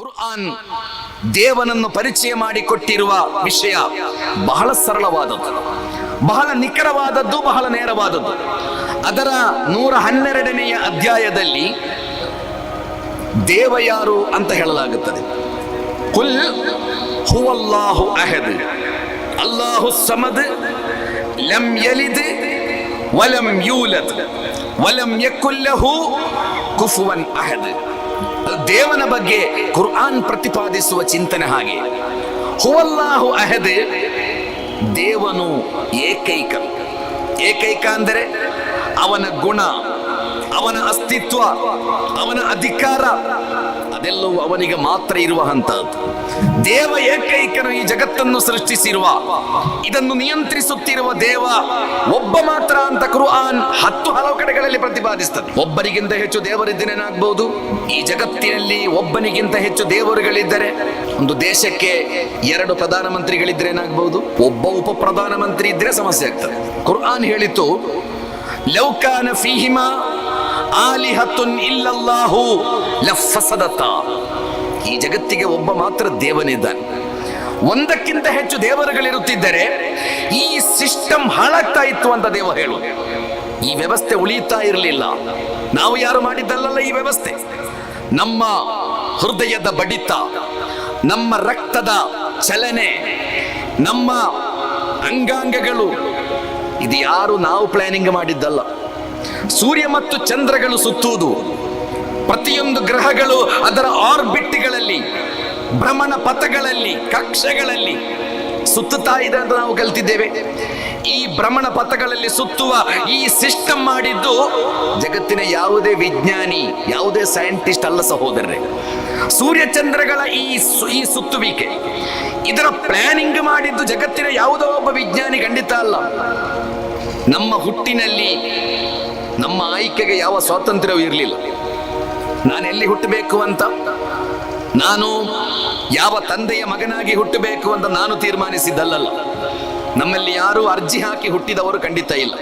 ಕುರ್ಆನ್ ದೇವನನ್ನು ಪರಿಚಯ ಮಾಡಿಕೊಟ್ಟಿರುವ ವಿಷಯ ಬಹಳ ಸರಳವಾದದ್ದು. ಬಹಳ ನಿಖರವಾದದ್ದು, ಬಹಳ ನೇರವಾದದ್ದು. ಅದರ ನೂರ ಹನ್ನೆರಡನೆಯ ಅಧ್ಯಾಯದಲ್ಲಿ ದೇವ ಯಾರು ಅಂತ ಹೇಳಲಾಗುತ್ತದೆ. ಕುಲ್ ಹುವಲ್ಲಾಹು ಅಹದ್. ಅಲ್ಲಾಹು ಸಮದ್ ಲಂ ಯಲಿದ್ ವಲಂ ಯೂಲದ್. ವಲಂ ಯಕುಲ್ಲಹು ಕುಫುವನ್ ಅಹದ್. ದೇವನ ಬಗ್ಗೆ ಕುರ್ಆನ್ ಪ್ರತಿಪಾದಿಸುವ ಚಿಂತನೆ ಹಾಗೆ. ಹುವಲ್ಲಾಹು ಅಹದ್, ದೇವನು ಏಕೈಕ. ಏಕೈಕ ಅಂದರೆ ಅವನ ಗುಣ, ಅವನ ಅಸ್ತಿತ್ವ, ಅವನ ಅಧಿಕಾರ ಅದೆಲ್ಲವೂ ಅವನಿಗೆ ಮಾತ್ರ ಇರುವಂತಹದ್ದು ದೇವ ಏಕೈಕನು ಈ ಜಗತ್ತನ್ನು ಸೃಷ್ಟಿಸಿರುವ, ಇದನ್ನು ನಿಯಂತ್ರಿಸುತ್ತಿರುವ ದೇವ ಒಬ್ಬ ಮಾತ್ರ ಅಂತ ಕುರುಆನ್ ಹತ್ತು ಹಲವು ಕಡೆಗಳಲ್ಲಿ ಪ್ರತಿಪಾದಿಸ್ತದೆ. ಒಬ್ಬರಿಗಿಂತ ಹೆಚ್ಚು ದೇವರಿದ್ದೇನೇನಾಗಬಹುದು ಈ ಜಗತ್ತಿನಲ್ಲಿ ಒಬ್ಬನಿಗಿಂತ ಹೆಚ್ಚು ದೇವರುಗಳಿದ್ದರೆ, ಒಂದು ದೇಶಕ್ಕೆ ಎರಡು ಪ್ರಧಾನಮಂತ್ರಿಗಳಿದ್ರೆ ಏನಾಗಬಹುದು ಒಬ್ಬ ಉಪ ಪ್ರಧಾನಮಂತ್ರಿ ಇದ್ರೆ ಸಮಸ್ಯೆ ಆಗ್ತದೆ. ಕುರ್ಆನ್ ಹೇಳಿತು ಲೌಕಾನ ಫೀಹಿಮಾ ಆಲಿಹತುನ್ ಇಲ್ಲಲ್ಲಾಹು ಲಫಸದತ ಈ ಜಗತ್ತಿಗೆ ಒಬ್ಬ ಮಾತ್ರ ದೇವನಿದ್ದಾನೆ. ಒಂದಕ್ಕಿಂತ ಹೆಚ್ಚು ದೇವರುಗಳಿರುತ್ತಿದ್ದರೆ ಈ ಸಿಸ್ಟಮ್ ಹಾಳಾಗ್ತಾ ಇತ್ತು ಅಂತ ದೇವ ಹೇಳು ಈ ವ್ಯವಸ್ಥೆ ಉಳಿಯುತ್ತಾ ಇರಲಿಲ್ಲ. ನಾವು ಯಾರು ಮಾಡಿದ್ದಲ್ಲಲ್ಲ ಈ ವ್ಯವಸ್ಥೆ? ನಮ್ಮ ಹೃದಯದ ಬಡಿತ, ನಮ್ಮ ರಕ್ತದ ಚಲನೆ, ನಮ್ಮ ಅಂಗಾಂಗಗಳು. ಇದು ಯಾರು ನಾವು ಪ್ಲಾನಿಂಗ್ ಮಾಡಿದ್ದಲ್ಲ. ಸೂರ್ಯ ಮತ್ತು ಚಂದ್ರಗಳು ಸುತ್ತುವುದು. ಪ್ರತಿಯೊಂದು ಗ್ರಹಗಳು ಅದರ ಆರ್ಬಿಟ್ಗಳಲ್ಲಿ, ಭ್ರಮಣ ಪಥಗಳಲ್ಲಿ, ಕಕ್ಷೆಗಳಲ್ಲಿ ಸುತ್ತುತ್ತಾ ಇದೆ ಅಂತ ನಾವು ಕಲ್ತಿದ್ದೇವೆ. ಈ ಭ್ರಮಣ ಪಥಗಳಲ್ಲಿ ಸುತ್ತುವ ಈ ಸಿಸ್ಟಮ್ ಮಾಡಿದ್ದು ಜಗತ್ತಿನ ಯಾವುದೇ ವಿಜ್ಞಾನಿ, ಯಾವುದೇ ಸೈಂಟಿಸ್ಟ್ ಅಲ್ಲ ಸಹೋದರರೆ. ಸೂರ್ಯ ಚಂದ್ರಗಳ ಈ ಈ ಸುತ್ತುವಿಕೆ, ಇದರ ಪ್ಲಾನಿಂಗ್ ಮಾಡಿದ್ದು ಜಗತ್ತಿನ ಯಾವುದೋ ಒಬ್ಬ ವಿಜ್ಞಾನಿ ಖಂಡಿತ ಅಲ್ಲ. ನಮ್ಮ ಹುಟ್ಟಿನಲ್ಲಿ ನಮ್ಮ ಆಯ್ಕೆಗೆ ಯಾವ ಸ್ವಾತಂತ್ರ್ಯವೂ ಇರಲಿಲ್ಲ. ನಾನು ಎಲ್ಲಿ ಹುಟ್ಟಬೇಕು ಅಂತ? ನಾನು ಯಾವ ತಂದೆಯ ಮಗನಾಗಿ ಹುಟ್ಟಬೇಕು ಅಂತ ನಾನು ತೀರ್ಮಾನಿಸಿದ್ದಲ್ಲಲ್ಲ. ನಮ್ಮಲ್ಲಿ ಯಾರು ಅರ್ಜಿ ಹಾಕಿ ಹುಟ್ಟಿದವರು ಖಂಡಿತ ಇಲ್ಲ.